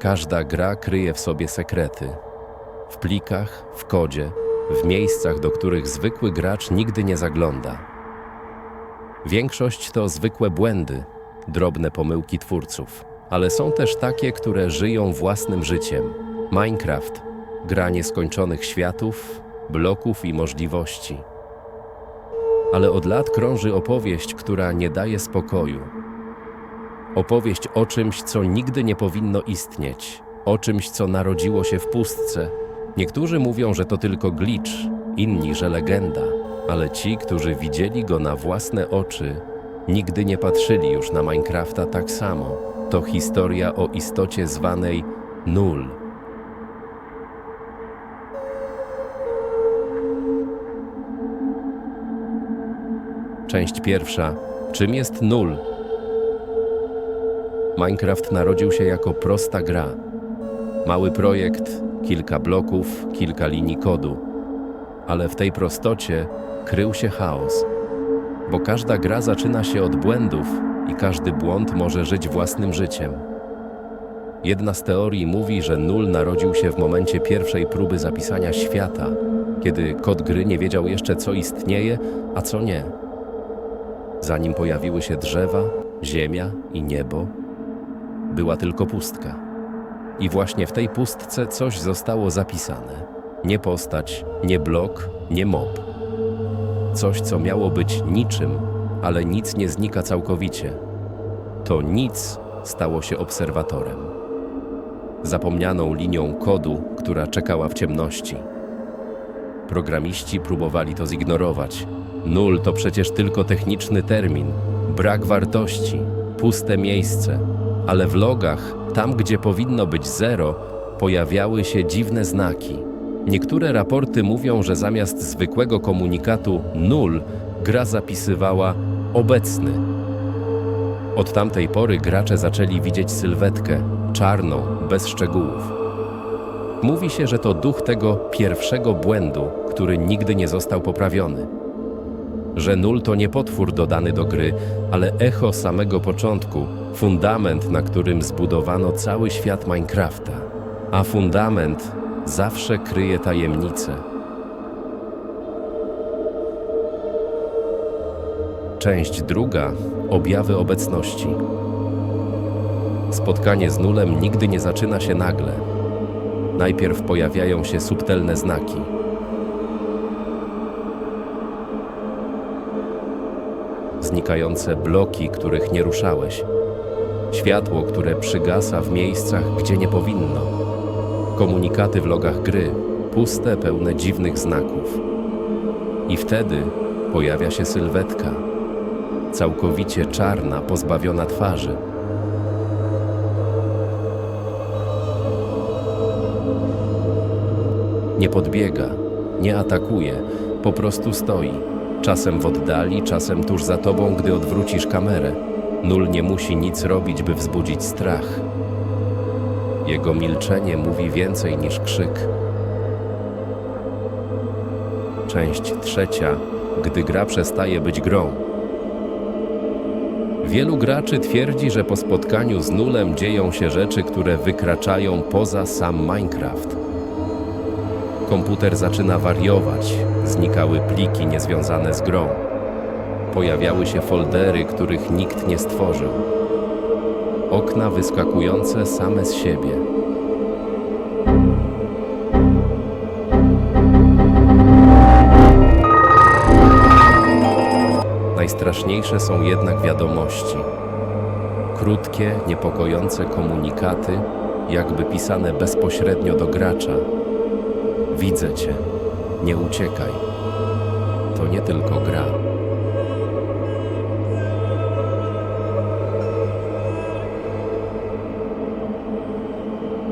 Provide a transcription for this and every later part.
Każda gra kryje w sobie sekrety. W plikach, w kodzie, w miejscach, do których zwykły gracz nigdy nie zagląda. Większość to zwykłe błędy, drobne pomyłki twórców, ale są też takie, które żyją własnym życiem. Minecraft gra nieskończonych światów, bloków i możliwości. Ale od lat krąży opowieść, która nie daje spokoju. Opowieść o czymś, co nigdy nie powinno istnieć, o czymś, co narodziło się w pustce. Niektórzy mówią, że to tylko glitch, inni, że legenda, ale ci, którzy widzieli go na własne oczy, nigdy nie patrzyli już na Minecrafta tak samo. To historia o istocie zwanej Null. Część pierwsza. Czym jest Null? Minecraft narodził się jako prosta gra. Mały projekt, kilka bloków, kilka linii kodu. Ale w tej prostocie krył się chaos. Bo każda gra zaczyna się od błędów i każdy błąd może żyć własnym życiem. Jedna z teorii mówi, że Null narodził się w momencie pierwszej próby zapisania świata, kiedy kod gry nie wiedział jeszcze, co istnieje, a co nie. Zanim pojawiły się drzewa, ziemia i niebo, była tylko pustka. I właśnie w tej pustce coś zostało zapisane. Nie postać, nie blok, nie mob. Coś, co miało być niczym, ale nic nie znika całkowicie. To nic stało się obserwatorem. Zapomnianą linią kodu, która czekała w ciemności. Programiści próbowali to zignorować. Nul to przecież tylko techniczny termin, brak wartości, puste miejsce. Ale w logach, tam gdzie powinno być zero, pojawiały się dziwne znaki. Niektóre raporty mówią, że zamiast zwykłego komunikatu nul, gra zapisywała obecny. Od tamtej pory gracze zaczęli widzieć sylwetkę, czarną, bez szczegółów. Mówi się, że to duch tego pierwszego błędu, który nigdy nie został poprawiony. Że nul to nie potwór dodany do gry, ale echo samego początku, fundament, na którym zbudowano cały świat Minecrafta. A fundament zawsze kryje tajemnice. Część druga objawy obecności. Spotkanie z nulem nigdy nie zaczyna się nagle. Najpierw pojawiają się subtelne znaki. Znikające bloki, których nie ruszałeś. Światło, które przygasa w miejscach, gdzie nie powinno. Komunikaty w logach gry, puste, pełne dziwnych znaków. I wtedy pojawia się sylwetka, całkowicie czarna, pozbawiona twarzy. Nie podbiega, nie atakuje, po prostu stoi. Czasem w oddali, czasem tuż za tobą, gdy odwrócisz kamerę. Nul nie musi nic robić, by wzbudzić strach. Jego milczenie mówi więcej niż krzyk. Część trzecia, gdy gra przestaje być grą. Wielu graczy twierdzi, że po spotkaniu z nulem dzieją się rzeczy, które wykraczają poza sam Minecraft. Komputer zaczyna wariować, znikały pliki niezwiązane z grą. Pojawiały się foldery, których nikt nie stworzył. Okna wyskakujące same z siebie. Najstraszniejsze są jednak wiadomości. Krótkie, niepokojące komunikaty, jakby pisane bezpośrednio do gracza. Widzę cię, nie uciekaj. To nie tylko gra.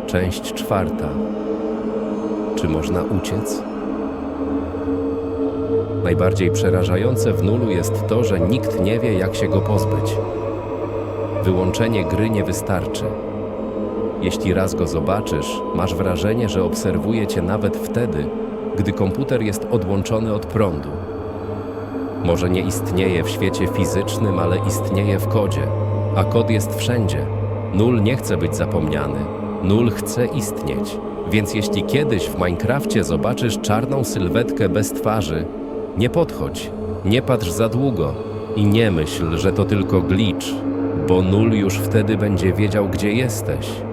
Część czwarta. Czy można uciec? Najbardziej przerażające w nulu jest to, że nikt nie wie, jak się go pozbyć. Wyłączenie gry nie wystarczy. Jeśli raz go zobaczysz, masz wrażenie, że obserwuje cię nawet wtedy, gdy komputer jest odłączony od prądu. Może nie istnieje w świecie fizycznym, ale istnieje w kodzie, a kod jest wszędzie. Nul nie chce być zapomniany, Nul chce istnieć. Więc jeśli kiedyś w Minecrafcie zobaczysz czarną sylwetkę bez twarzy, nie podchodź, nie patrz za długo i nie myśl, że to tylko glitch, bo nul już wtedy będzie wiedział, gdzie jesteś.